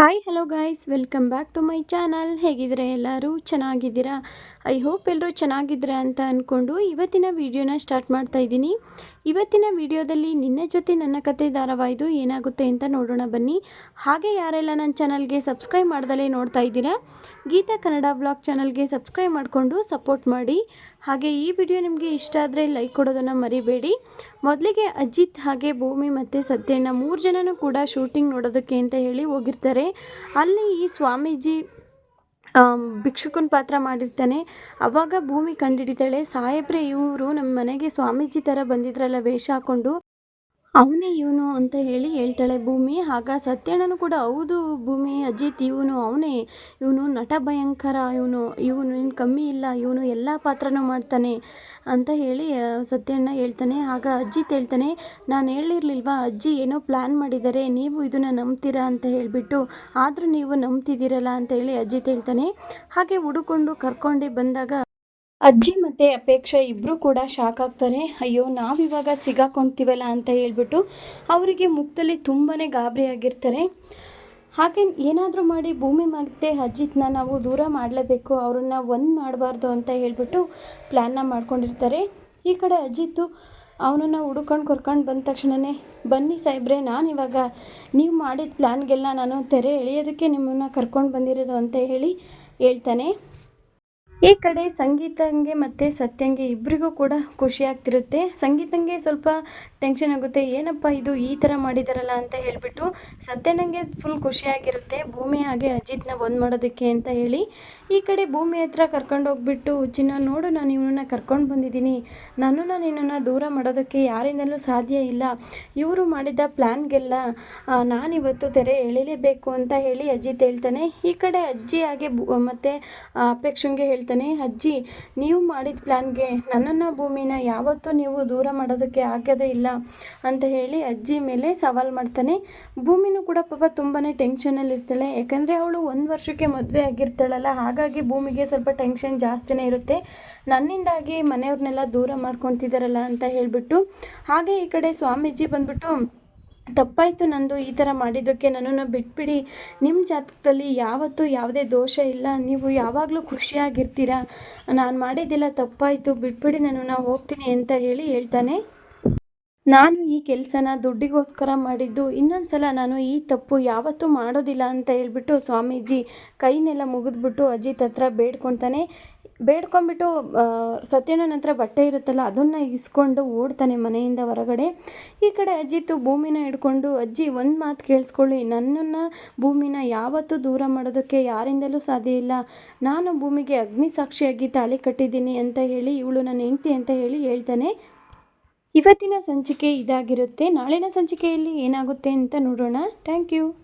Hi hello guys welcome back to my channel ಹೇಗಿದ್ರೆ ಎಲ್ಲರೂ? ಚೆನ್ನಾಗಿದ್ದೀರಾ? I hope ಎಲ್ಲರೂ ಚೆನ್ನಾಗಿದ್ದೀರಾ ಅಂತ ಅಂದ್ಕೊಂಡು ಇವತ್ತಿನ ವಿಡಿಯೋನ ಸ್ಟಾರ್ಟ್ ಮಾಡ್ತಾ ಇದ್ದೀನಿ. ಇವತ್ತಿನ ವಿಡಿಯೋದಲ್ಲಿ ನಿನ್ನೆ ಜೊತೆ ನನ್ನ ಕತೆ ಧಾರಾವಾಹಿದು ಏನಾಗುತ್ತೆ ಅಂತ ನೋಡೋಣ ಬನ್ನಿ. ಹಾಗೆ ಯಾರೆಲ್ಲ ನನ್ನ ಚಾನಲ್ಗೆ ಸಬ್ಸ್ಕ್ರೈಬ್ ಮಾಡ್ದಲೇ ನೋಡ್ತಾ ಇದ್ದೀರಾ, ಗೀತಾ ಕನ್ನಡ ಬ್ಲಾಗ್ ಚಾನಲ್ಗೆ ಸಬ್ಸ್ಕ್ರೈಬ್ ಮಾಡಿಕೊಂಡು ಸಪೋರ್ಟ್ ಮಾಡಿ. ಹಾಗೆ ಈ ವಿಡಿಯೋ ನಿಮಗೆ ಇಷ್ಟ ಆದರೆ ಲೈಕ್ ಕೊಡೋದನ್ನು ಮರಿಬೇಡಿ. ಮೊದಲಿಗೆ ಅಜಿತ್ ಹಾಗೆ ಭೂಮಿ ಮತ್ತು ಸತ್ಯಣ್ಣ ಮೂರು ಜನನೂ ಕೂಡ ಶೂಟಿಂಗ್ ನೋಡೋದಕ್ಕೆ ಅಂತ ಹೇಳಿ ಹೋಗಿರ್ತಾರೆ. ಅಲ್ಲಿ ಈ ಸ್ವಾಮೀಜಿ ಭಿಕ್ಷುಕನ ಪಾತ್ರ ಮಾಡಿರ್ತಾನೆ. ಅವಾಗ ಭೂಮಿ ಕಂಡುಹಿಡಿತಾಳೆ ಸಾಹೇಬ್ರೆ, ಇವರು ನಮ್ಮ ಮನೆಗೆ ಸ್ವಾಮೀಜಿ ಥರ ಬಂದಿದ್ರಲ್ಲ, ವೇಷ ಹಾಕ್ಕೊಂಡು ಅವನೇ ಇವನು ಅಂತ ಹೇಳಿ ಹೇಳ್ತಾಳೆ, ಭೂಮಿ ಆಗ ಸತ್ಯಣ್ಣನು ಕೂಡ ಹೌದು, ಭೂಮಿ, ಅಜಿತ್ ಇವನು, ಅವನೇ, ಇವನು ನಟ ಭಯಂಕರ, ಇವನು ಇವನು ಏನು ಕಮ್ಮಿ ಇಲ್ಲ, ಇವನು ಎಲ್ಲ ಪಾತ್ರನೂ ಮಾಡ್ತಾನೆ ಅಂತ ಹೇಳಿ ಸತ್ಯಣ್ಣ ಹೇಳ್ತಾನೆ. ಆಗ ಅಜಿತ್ ಹೇಳ್ತಾನೆ, ನಾನು ಹೇಳಿರ್ಲಿಲ್ವಾ, ಅಜ್ಜಿ ಏನೋ ಪ್ಲ್ಯಾನ್ ಮಾಡಿದ್ದಾರೆ ನೀವು ಇದನ್ನು ನಂಬ್ತೀರಾ ಅಂತ ಹೇಳಿಬಿಟ್ಟು, ಆದರೂ ನೀವು ನಂಬ್ತಿದ್ದೀರಲ್ಲ ಅಂತ ಹೇಳಿ ಅಜಿತ್ ಹೇಳ್ತಾನೆ. ಹಾಗೆ ಹುಡುಕೊಂಡು ಕರ್ಕೊಂಡು ಬಂದಾಗ ಅಜ್ಜಿ ಮತ್ತು ಅಪೇಕ್ಷೆ ಇಬ್ಬರೂ ಕೂಡ ಶಾಕ್ ಆಗ್ತಾರೆ. ಅಯ್ಯೋ, ನಾವಿವಾಗ ಸಿಗಾಕೊಂತೀವಲ್ಲ ಅಂತ ಹೇಳ್ಬಿಟ್ಟು ಅವರಿಗೆ ಮುಖದಲ್ಲಿ ತುಂಬಾ ಗಾಬರಿ ಆಗಿರ್ತಾರೆ. ಹಾಗೆ ಏನಾದರೂ ಮಾಡಿ ಭೂಮಿ ಮತ್ತು ಅಜ್ಜಿತ್ನ ನಾವು ದೂರ ಮಾಡಲೇಬೇಕು, ಅವ್ರನ್ನ ಒಂದು ಮಾಡಬಾರ್ದು ಅಂತ ಹೇಳ್ಬಿಟ್ಟು ಪ್ಲ್ಯಾನ್ನ ಮಾಡ್ಕೊಂಡಿರ್ತಾರೆ. ಈ ಕಡೆ ಅಜಿತ್ತು ಅವನನ್ನು ಹುಡ್ಕೊಂಡು ಕರ್ಕೊಂಡು ಬಂದ ತಕ್ಷಣವೇ ಬನ್ನಿ ಸಾಹೇಬ್ರೆ ನಾನು ಇವಾಗ ನೀವು ಮಾಡಿದ ಪ್ಲ್ಯಾನ್ಗೆಲ್ಲ ನಾನು ತೆರೆ ಎಳೆಯೋದಕ್ಕೆ ನಿಮ್ಮನ್ನು ಕರ್ಕೊಂಡು ಬಂದಿರೋದು ಅಂತ ಹೇಳಿ ಹೇಳ್ತಾನೆ. ಈ ಕಡೆ ಸಂಗೀತಂಗೆ ಮತ್ತು ಸತ್ಯಂಗೆ ಇಬ್ಬರಿಗೂ ಕೂಡ ಖುಷಿ ಆಗ್ತಿರುತ್ತೆ. ಸಂಗೀತಂಗೆ ಸ್ವಲ್ಪ ಟೆನ್ಷನ್ ಆಗುತ್ತೆ. ಏನಪ್ಪ ಇದು ಈ ಥರ ಮಾಡಿದಾರಲ್ಲ ಅಂತ ಹೇಳಿಬಿಟ್ಟು ಸತ್ಯನಂಗೆ ಫುಲ್ ಖುಷಿಯಾಗಿರುತ್ತೆ ಭೂಮಿ ಹಾಗೆ ಅಜಿತ್ನ ಒಂದು ಮಾಡೋದಕ್ಕೆ ಅಂತ ಹೇಳಿ ಈ ಕಡೆ ಭೂಮಿ ಹತ್ರ ಕರ್ಕೊಂಡು ಹೋಗ್ಬಿಟ್ಟು, ಚಿನ್ನ, ನೋಡು, ನಾನು ಇವನನ್ನ ಕರ್ಕೊಂಡು ಬಂದಿದ್ದೀನಿ. ನಾನು ನಿನ್ನನ್ನು ದೂರ ಮಾಡೋದಕ್ಕೆ ಯಾರಿಂದಲೂ ಸಾಧ್ಯ ಇಲ್ಲ. ಇವರು ಮಾಡಿದ ಪ್ಲ್ಯಾನ್ಗೆಲ್ಲ ನಾನಿವತ್ತು ತೆರೆ ಎಳಿಲೇಬೇಕು ಅಂತ ಹೇಳಿ ಅಜಿತ್ ಹೇಳ್ತಾನೆ. ಈ ಕಡೆ ಅಜ್ಜಿ ಹಾಗೆ ಮತ್ತು ಅಪೇಕ್ಷಂಗೆ ಹೇಳ್ತಾನೆ. ಹೇಳ್ತಾನೆ ಅಜ್ಜಿ, ನೀವು ಮಾಡಿದ ಪ್ಲ್ಯಾನ್ಗೆ ನನ್ನನ್ನು ಭೂಮಿನ ಯಾವತ್ತೂ ನೀವು ದೂರ ಮಾಡೋದಕ್ಕೆ ಆಗೋದೇ ಇಲ್ಲ ಅಂತ ಹೇಳಿ ಅಜ್ಜಿ ಮೇಲೆ ಸವಾಲು ಮಾಡ್ತಾನೆ. ಭೂಮಿನೂ ಕೂಡ ಪಾಪ ತುಂಬಾ ಟೆನ್ಷನಲ್ಲಿ ಇರ್ತಾಳೆ. ಯಾಕಂದರೆ ಅವಳು ಒಂದು ವರ್ಷಕ್ಕೆ ಮದುವೆ ಆಗಿರ್ತಾಳಲ್ಲ, ಹಾಗಾಗಿ ಭೂಮಿಗೆ ಸ್ವಲ್ಪ ಟೆನ್ಷನ್ ಜಾಸ್ತಿನೇ ಇರುತ್ತೆ. ನನ್ನಿಂದಾಗಿ ಮನೆಯವ್ರನ್ನೆಲ್ಲ ದೂರ ಮಾಡ್ಕೊತಿದ್ದಾರಲ್ಲ ಅಂತ ಹೇಳಿಬಿಟ್ಟು, ಹಾಗೆ ಈ ಕಡೆ ಸ್ವಾಮೀಜಿ ಬಂದ್ಬಿಟ್ಟು ತಪ್ಪಾಯಿತು ನಂದು ಈ ಥರ ಮಾಡಿದ್ದಕ್ಕೆ ನನ್ನನ್ನು ಬಿಟ್ಬಿಡಿ. ನಿಮ್ಮ ಜಾತಕದಲ್ಲಿ ಯಾವತ್ತೂ ಯಾವುದೇ ದೋಷ ಇಲ್ಲ. ನೀವು ಯಾವಾಗಲೂ ಖುಷಿಯಾಗಿರ್ತೀರ? ನಾನು ಮಾಡಿದ್ದೆಲ್ಲ, ತಪ್ಪಾಯಿತು, ಬಿಟ್ಬಿಡಿ ನಾನು ಹೋಗ್ತೀನಿ ಅಂತ ಹೇಳಿ ಹೇಳ್ತಾನೆ. ನಾನು ಈ ಕೆಲಸನ ದುಡ್ಡಿಗೋಸ್ಕರ ಮಾಡಿದ್ದು ಇನ್ನೊಂದು ಸಲ ನಾನು ಈ ತಪ್ಪು ಯಾವತ್ತೂ ಮಾಡೋದಿಲ್ಲ ಅಂತ ಹೇಳ್ಬಿಟ್ಟು ಸ್ವಾಮೀಜಿ ಕೈನೆಲ್ಲ ಮುಗಿದ್ಬಿಟ್ಟು ಅಜಿತ್ ಹತ್ರ ಬೇಡ್ಕೊತಾನೆ. ಬೇಡ್ಕೊಂಬಿಟ್ಟು ಸತ್ಯಣ್ಣನ ಹತ್ರ ಬಟ್ಟೆ ಇರುತ್ತಲ್ಲ, ಅದನ್ನು ಇಸ್ಕೊಂಡು ಓಡ್ತಾನೆ ಮನೆಯಿಂದ ಹೊರಗಡೆ. ಈ ಕಡೆ ಅಜ್ಜಿತ್ತು ಭೂಮಿನ ಹಿಡ್ಕೊಂಡು, ಅಜ್ಜಿ, ಒಂದು ಮಾತು ಕೇಳಿಸ್ಕೊಳ್ಳಿ. ನನ್ನನ್ನು ಭೂಮಿನ ಯಾವತ್ತೂ ದೂರ ಮಾಡೋದಕ್ಕೆ ಯಾರಿಂದಲೂ ಸಾಧ್ಯ ಇಲ್ಲ. ನಾನು ಭೂಮಿಗೆ ಅಗ್ನಿ ಸಾಕ್ಷಿಯಾಗಿ ತಾಳಿ ಕಟ್ಟಿದ್ದೀನಿ ಅಂತ ಹೇಳಿ, ಇವಳು ನನ್ನ ಹೆಂಡ್ತಿ ಅಂತ ಹೇಳಿ ಹೇಳ್ತಾನೆ. ಇವತ್ತಿನ ಸಂಚಿಕೆ ಇದಾಗಿರುತ್ತೆ. ನಾಳಿನ ಸಂಚಿಕೆಯಲ್ಲಿ ಏನಾಗುತ್ತೆ ಅಂತ ನೋಡೋಣ. Thank you.